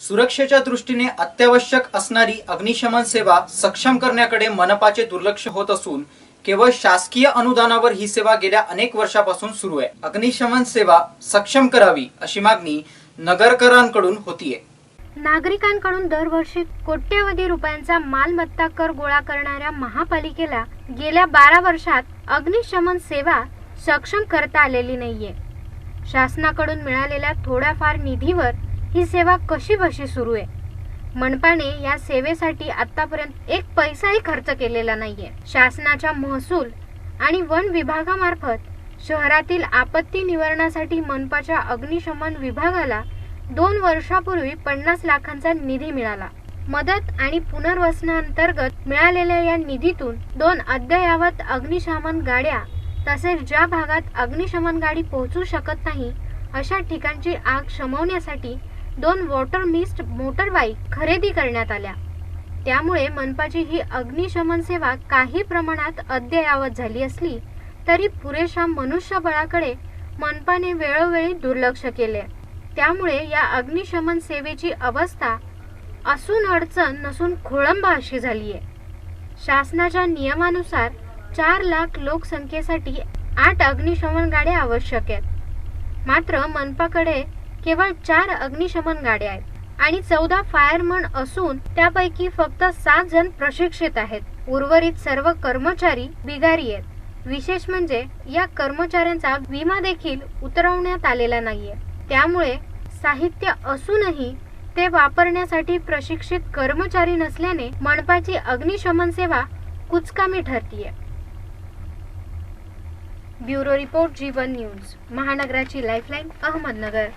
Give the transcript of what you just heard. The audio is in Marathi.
सुरक्षेच्या दृष्टीने अत्यावश्यक असणारी अग्निशमन सेवा सक्षम करण्याकडे मनपाचे दुर्लक्ष होत असून केवळ शासकीय अनुदानावर ही सेवा गेल्या अनेक वर्षापासून सुरू आहे. अग्निशमन सेवा सक्षम करावी अशी मागणी नगरकरांकडून होतीये. नागरिकांकडून दरवर्षी कोट्यवधी रुपयांचा मालमत्ता कर गोळा करणाऱ्या महापालिकेला गेल्या बारा वर्षात अग्निशमन सेवा सक्षम करता आलेली नाहीये. शासनाकडून मिळालेल्या थोड्याफार निधीवर ही सेवा कशी बशी सुरू आहे? मनपाने या सेवेसाठी आतापर्यंत एक पैसाही खर्च केलेला नाहीये. शासनाच्या महसूल आणि वन विभागामार्फत शहरातील आपत्ती निवारणासाठी मनपाच्या अग्निशमन विभागाला दोन वर्षापूर्वी पन्नास लाखांचा निधी मिळाला. मदत आणि पुनर्वसनांतर्गत मिळालेल्या या निधीतून दोन अद्ययावत अग्निशमन गाड्या तसेच ज्या भागात अग्निशमन गाडी पोहोचू शकत नाही अशा ठिकाणची आग शमवण्यासाठी दोन वॉटर मिस्ट मोटर बाईक खरेदी करण्यात आल्या. त्यामुळे मनपाची ही अग्निशमन सेवा काही प्रमाणात अद्ययावत झाली असली तरी पुरेशा मनुष्यबळाकडे मनपाने वेळोवेळी दुर्लक्ष केले. त्यामुळे या अग्निशमन सेवेची अवस्था असून अडचण नसून खोळंबा अशी झाली आहे शासनाच्या नियमानुसार चार लाख लोकसंख्येसाठी आठ अग्निशमन गाड्या आवश्यक आहेत. मात्र मनपाकडे केवळ चार अग्निशमन गाड्या आहेत आणि चौदा फायरमन असून त्यापैकी फक्त सात जण प्रशिक्षित आहेत. उर्वरित सर्व कर्मचारी बिगारी आहेत. विशेष म्हणजे या कर्मचाऱ्यांचा विमा देखील उतरवण्यात आलेला नाहीये. त्यामुळे साहित्य असूनही ते वापरण्यासाठी प्रशिक्षित कर्मचारी नसल्याने मनपाची अग्निशमन सेवा कुचकामी ठरतीये. ब्युरो रिपोर्ट जीवन न्यूज महानगराची लाईफलाईन अहमदनगर.